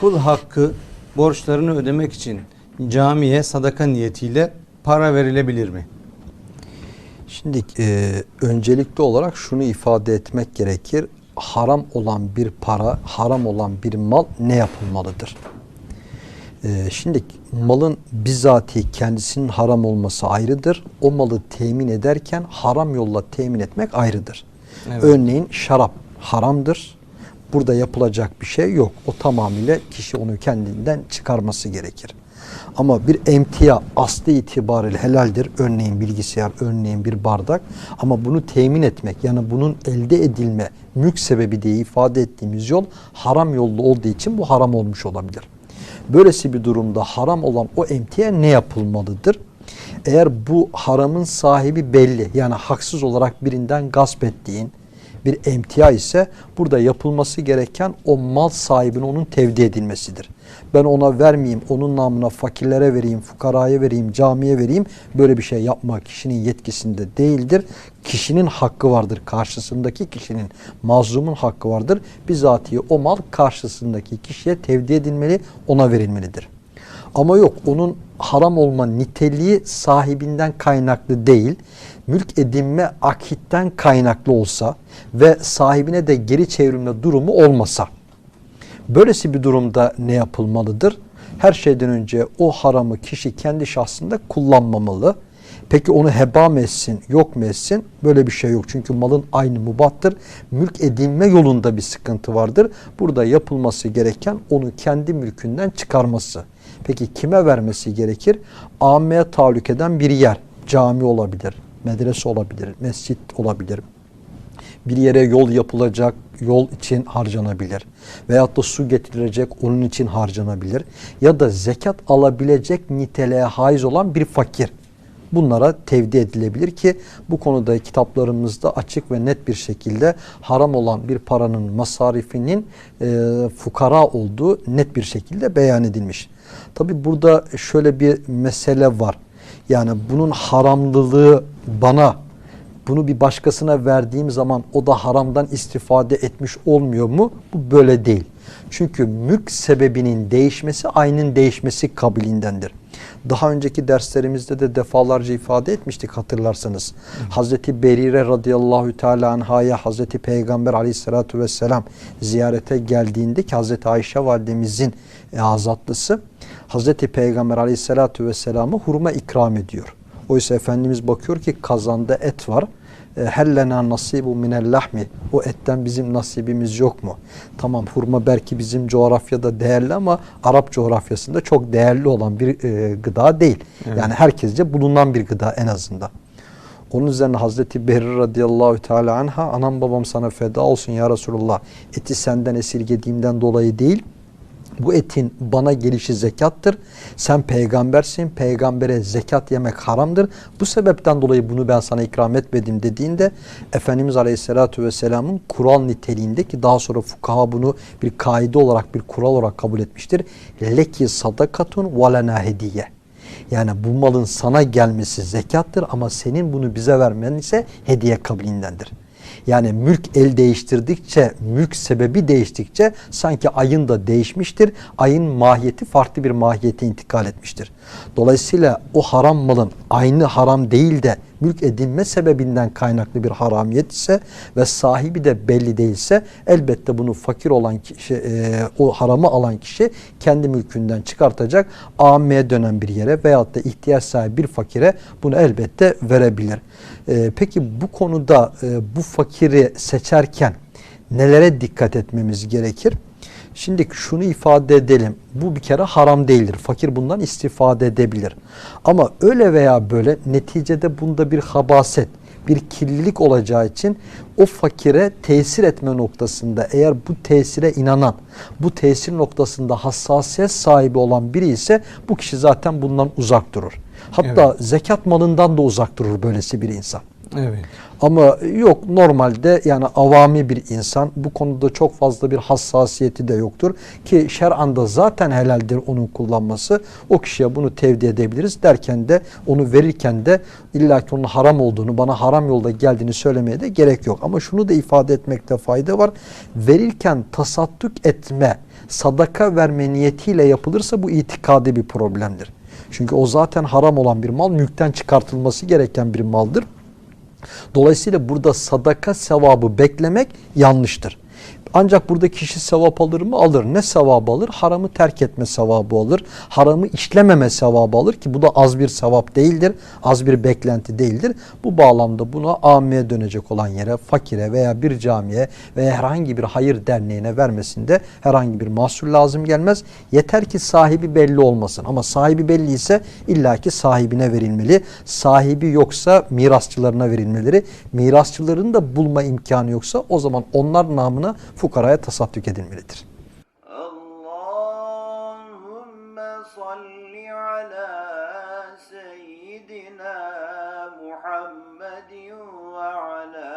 Kul hakkı borçlarını ödemek için camiye sadaka niyetiyle para verilebilir mi? Şimdi e, öncelikli olarak şunu ifade etmek gerekir. Haram olan bir para, haram olan bir mal ne yapılmalıdır? E, şimdi malın bizatihi kendisinin haram olması ayrıdır. O malı temin ederken haram yolla temin etmek ayrıdır. Evet. Örneğin şarap haramdır. Burada yapılacak bir şey yok. O tamamıyla kişi onu kendinden çıkarması gerekir. Ama bir emtia aslı itibariyle helaldir. Örneğin bilgisayar, örneğin bir bardak. Ama bunu temin etmek yani bunun elde edilme mülk sebebi diye ifade ettiğimiz yol haram yollu olduğu için bu haram olmuş olabilir. Böylesi bir durumda haram olan o emtia ne yapılmalıdır? Eğer bu haramın sahibi belli yani haksız olarak birinden gasp ettiğin bir emtia ise burada yapılması gereken o mal sahibine onun tevdi edilmesidir. Ben ona vermeyeyim, onun namına fakirlere vereyim, fukaraya vereyim, camiye vereyim. Böyle bir şey yapmak kişinin yetkisinde değildir. Kişinin hakkı vardır. Karşısındaki kişinin, mazlumun hakkı vardır. Bizatihi o mal karşısındaki kişiye tevdi edilmeli, ona verilmelidir. Ama yok onun haram olma niteliği sahibinden kaynaklı değil. Mülk edinme akitten kaynaklı olsa ve sahibine de geri çevrilme durumu olmasa. Böylesi bir durumda ne yapılmalıdır? Her şeyden önce o haramı kişi kendi şahsında kullanmamalı. Peki onu heba mı etsin, yok mu etsin? Böyle bir şey yok. Çünkü malın aynı mubahtır. Mülk edinme yolunda bir sıkıntı vardır. Burada yapılması gereken onu kendi mülkünden çıkarması. Peki kime vermesi gerekir? Ammeye tahallük eden bir yer. Cami olabilir, medrese olabilir, mescit olabilir, bir yere yol yapılacak, yol için harcanabilir. Veyahut da su getirilecek, onun için harcanabilir. Ya da zekat alabilecek niteliğe haiz olan bir fakir. Bunlara tevdi edilebilir ki bu konuda kitaplarımızda açık ve net bir şekilde haram olan bir paranın masarifinin e, fukara olduğu net bir şekilde beyan edilmiş. Tabi burada şöyle bir mesele var. Yani bunun haramlılığı bana bunu bir başkasına verdiğim zaman o da haramdan istifade etmiş olmuyor mu? Bu böyle değil. Çünkü mülk sebebinin değişmesi aynın değişmesi kabilindendir. Daha önceki derslerimizde de defalarca ifade etmiştik hatırlarsanız. Hazreti Berire radıyallahu teala anhaya Hazreti Peygamber aleyhissalatu vesselam ziyarete geldiğinde ki Hazreti Ayşe validemizin azatlısı Hazreti Peygamber aleyhissalatu vesselamı hurma ikram ediyor. Oysa Efendimiz bakıyor ki kazanda et var. E, hellena nasibu minel lahmi. O etten bizim nasibimiz yok mu? Tamam hurma belki bizim coğrafyada değerli ama Arap coğrafyasında çok değerli olan bir e, gıda değil. Evet. Yani herkesce bulunan bir gıda en azından. Onun üzerine Hazreti Behri radıyallahu teala anha anam babam sana feda olsun ya Resulullah. Eti senden esirgediğimden dolayı değil bu etin bana gelişi zekattır. Sen peygambersin. Peygambere zekat yemek haramdır. Bu sebepten dolayı bunu ben sana ikram etmedim dediğinde Efendimiz Aleyhisselatü Vesselam'ın kural niteliğinde ki daha sonra fukaha bunu bir kaide olarak bir kural olarak kabul etmiştir. Leki sadakatun ve lena hediye. Yani bu malın sana gelmesi zekattır ama senin bunu bize vermen ise hediye kabilindendir. Yani mülk el değiştirdikçe, mülk sebebi değiştikçe sanki ayın da değişmiştir. Ayın mahiyeti farklı bir mahiyete intikal etmiştir. Dolayısıyla o haram malın aynı haram değil de mülk edinme sebebinden kaynaklı bir haramiyet ise ve sahibi de belli değilse elbette bunu fakir olan kişi, e, o haramı alan kişi kendi mülkünden çıkartacak ammeye dönen bir yere veyahut da ihtiyaç sahibi bir fakire bunu elbette verebilir. E, peki bu konuda e, bu fakiri seçerken nelere dikkat etmemiz gerekir? Şimdi şunu ifade edelim. Bu bir kere haram değildir. Fakir bundan istifade edebilir. Ama öyle veya böyle neticede bunda bir habaset, bir kirlilik olacağı için o fakire tesir etme noktasında eğer bu tesire inanan, bu tesir noktasında hassasiyet sahibi olan biri ise bu kişi zaten bundan uzak durur. Hatta zekat malından da uzak durur böylesi bir insan. Evet. Ama yok normalde yani avami bir insan bu konuda çok fazla bir hassasiyeti de yoktur. Ki şer'anda zaten helaldir onun kullanması. O kişiye bunu tevdi edebiliriz derken de onu verirken de illa ki onun haram olduğunu bana haram yolda geldiğini söylemeye de gerek yok. Ama şunu da ifade etmekte fayda var. Verirken tasadduk etme, sadaka verme niyetiyle yapılırsa bu itikadi bir problemdir. Çünkü o zaten haram olan bir mal mülkten çıkartılması gereken bir maldır. Dolayısıyla burada sadaka sevabı beklemek yanlıştır. Ancak burada kişi sevap alır mı? Alır. Ne sevabı alır? Haramı terk etme sevabı alır. Haramı işlememe sevabı alır ki bu da az bir sevap değildir. Az bir beklenti değildir. Bu bağlamda buna amiye dönecek olan yere, fakire veya bir camiye veya herhangi bir hayır derneğine vermesinde herhangi bir mahsur lazım gelmez. Yeter ki sahibi belli olmasın. Ama sahibi belli ise illaki sahibine verilmeli. Sahibi yoksa mirasçılarına verilmeleri. Mirasçıların da bulma imkanı yoksa o zaman onlar namına fukaraya tasaddük edilmelidir. Muhammedin ve ala